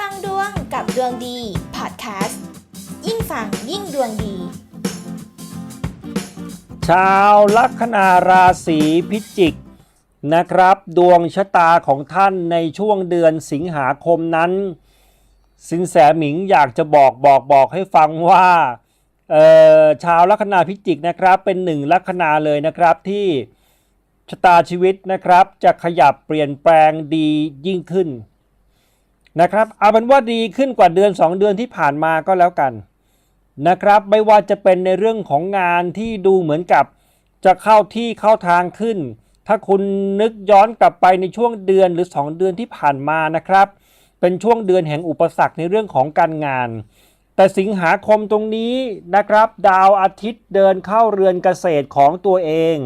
ฟังดวงกับดวงดีพอดแคสต์ยิ่งฟังยิ่งดวงดี ชาวลัคนาราศีพิจิกนะครับ ดวงชะตาของท่านในช่วงเดือนสิงหาคมนั้น สินแสหมิงอยากจะบอกบอกบอกให้ฟังว่าชาวลัคนาพิจิกนะครับเป็นหนึ่งลัคนาเลยนะครับที่ชะตาชีวิตนะครับจะขยับเปลี่ยนแปลงดียิ่งขึ้น นะครับเอาเป็นว่าดีขึ้นกว่าเดือน 2 เดือนที่ผ่านมาก็แล้วกันนะครับไม่ว่าจะเป็นในเรื่องของงานที่ดูเหมือนกับจะเข้าที่เข้าทางขึ้น ถ้าคุณนึกย้อนกลับไปในช่วงเดือนหรือ 2 เดือนที่ผ่านมานะครับ เป็นช่วงเดือนแห่งอุปสรรคในเรื่องของการงาน แต่สิงหาคมตรงนี้นะครับ ดาวอาทิตย์เดินเข้าเรือนเกษตรของตัวเอง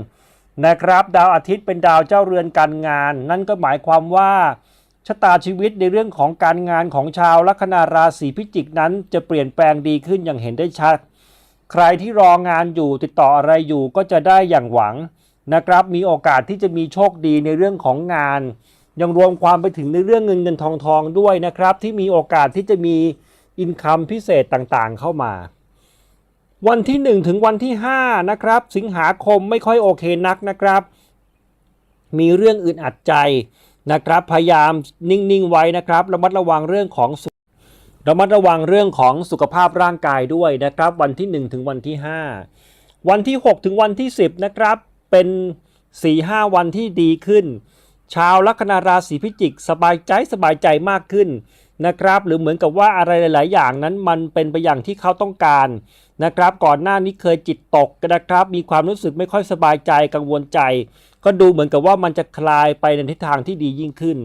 นะครับ ดาวอาทิตย์เป็นดาวเจ้าเรือนการงาน นั่นก็หมายความว่า ชะตาชีวิตในเรื่องของการงานของชาวลัคนาราศีพิจิกนั้น จะเปลี่ยนแปลงดีขึ้นอย่างเห็นได้ชัด ใครที่รองานอยู่ติดต่ออะไรอยู่ก็จะได้อย่างหวังนะครับ มีโอกาสที่จะมีโชคดีในเรื่องของงาน ยังรวมความไปถึงในเรื่องเงินเงินทองทองด้วยนะครับ ที่มีโอกาสที่จะมีอินคัมพิเศษต่างๆ เข้ามา วันที่ 1 ถึงวันที่ 5 นะครับ สิงหาคมไม่ค่อยโอเคนักนะครับ มีเรื่องอึดอัดใจ นะครับ พยายามนิ่งๆไว้นะครับระมัดระวังเรื่องของสุระมัดระวังเรื่องของสุขภาพร่างกายด้วยนะครับ วันที่ 1 ถึงวันที่ 5 วันที่ 6 ถึงวันที่ 10 นะครับ เป็น 4-5 วันที่ดีขึ้น ชาวลัคนาราศีพิจิก สบายใจสบายใจมากขึ้นนะครับ หรือเหมือนกับว่าอะไรหลาย ๆ อย่างนั้นมันเป็นไปอย่างที่เขาต้องการ นะครับ ก่อนหน้านี้เคยจิตตกนะครับ มีความรู้สึกไม่ค่อยสบายใจกังวลใจ ก็ดูเหมือนกับว่ามันจะคลายไปในทิศทางที่ดียิ่งขึ้น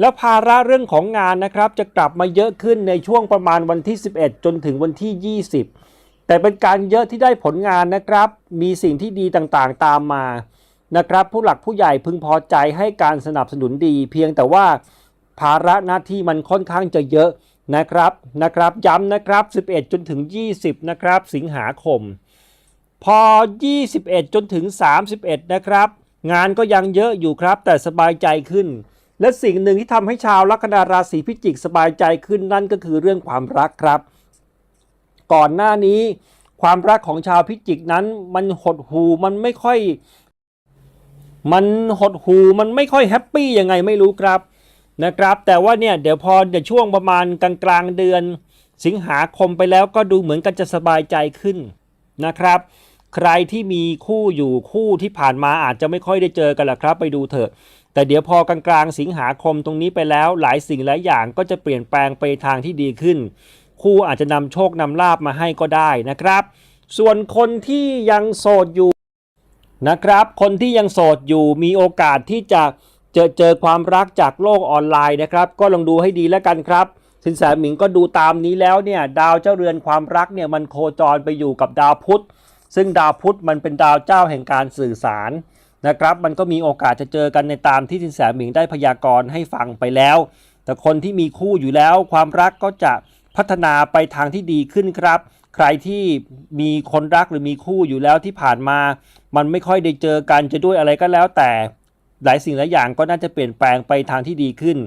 แล้วภาระเรื่องของงานนะครับ จะกลับมาเยอะขึ้นในช่วงประมาณวันที่ 11 จนถึงวันที่ 20 แต่เป็นการเยอะที่ได้ผลงานนะครับ มีสิ่งที่ดีต่างๆตามมานะครับ ผู้หลักผู้ใหญ่พึงพอใจให้การสนับสนุนดี เพียงแต่ว่าภาระหน้าที่มันค่อนข้างจะเยอะ นะครับนะครับย้ำนะครับ 11 จนถึง 20 นะครับ สิงหาคม พอ 21 จนถึง 31 นะครับ งานก็ยังเยอะอยู่ครับ แต่สบายใจขึ้น และสิ่งหนึ่งที่ทำให้ชาวลัคนาราศีพิจิกสบายใจขึ้นนั่นก็คือเรื่องความรักครับ ก่อนหน้านี้ ความรักของชาวพิจิกนั้นมันหดหูมันไม่ค่อย มันหดหูมันไม่ค่อยแฮปปี้ยังไงไม่รู้ครับ นะครับ แต่ว่าเนี่ยเดี๋ยวพอเดี๋ยวช่วงประมาณกลางกลางเดือน สิงหาคมไปแล้วก็ดูเหมือนกันจะสบายใจขึ้นนะครับ ใครที่มีคู่อยู่คู่ที่ผ่านมาอาจจะไม่ค่อยได้เจอกันละครับ ไปดูเถอะ แต่เดี๋ยวพอกลางๆสิงหาคมตรงนี้ไปแล้ว หลายสิ่งหลายอย่างก็จะเปลี่ยนแปลงไปทางที่ดีขึ้น คู่อาจจะนำโชคนำลาบมาให้ก็ได้นะครับ ส่วนคนที่ยังโสดอยู่นะครับ คนที่ยังโสดอยู่มีโอกาสที่จะ เจอเจอความรักจากโลกออนไลน์นะครับ ก็ลองดูให้ดีแล้วกันครับ สินแสหมิงก็ดูตามนี้แล้วเนี่ยดาวเจ้าเรือนความรักเนี่ยมันโคจรไปอยู่กับดาวพุธ ซึ่งดาวพุธมันเป็นดาวเจ้าแห่งการสื่อสารนะครับ มันก็มีโอกาสจะเจอกันในตามที่สินแสหมิงได้พยากรณ์ให้ฟังไปแล้ว แต่คนที่มีคู่อยู่แล้ว ความรักก็จะพัฒนาไปทางที่ดีขึ้นครับ ใครที่มีคนรักหรือมีคู่อยู่แล้วที่ผ่านมา มันไม่ค่อยได้เจอกันจะด้วยอะไรก็แล้วแต่ หลายสิ่งหลายอย่างก็น่าจะเปลี่ยนแปลงไปทางที่ดีขึ้น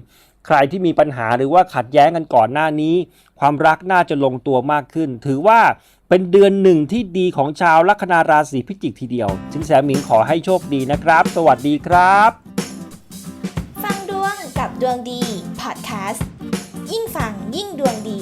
ใครที่มีปัญหาหรือว่าขัดแย้งกันก่อนหน้านี้ ความรักน่าจะลงตัวมากขึ้น ถือว่าเป็นเดือนหนึ่งที่ดีของชาวลัคนาราศีพิจิกทีเดียวสินแสหมิงขอให้โชคดีนะครับ สวัสดีครับ ฟังดวงกับดวงดีพอดแคสต์ยิ่งฟังยิ่งดวงดี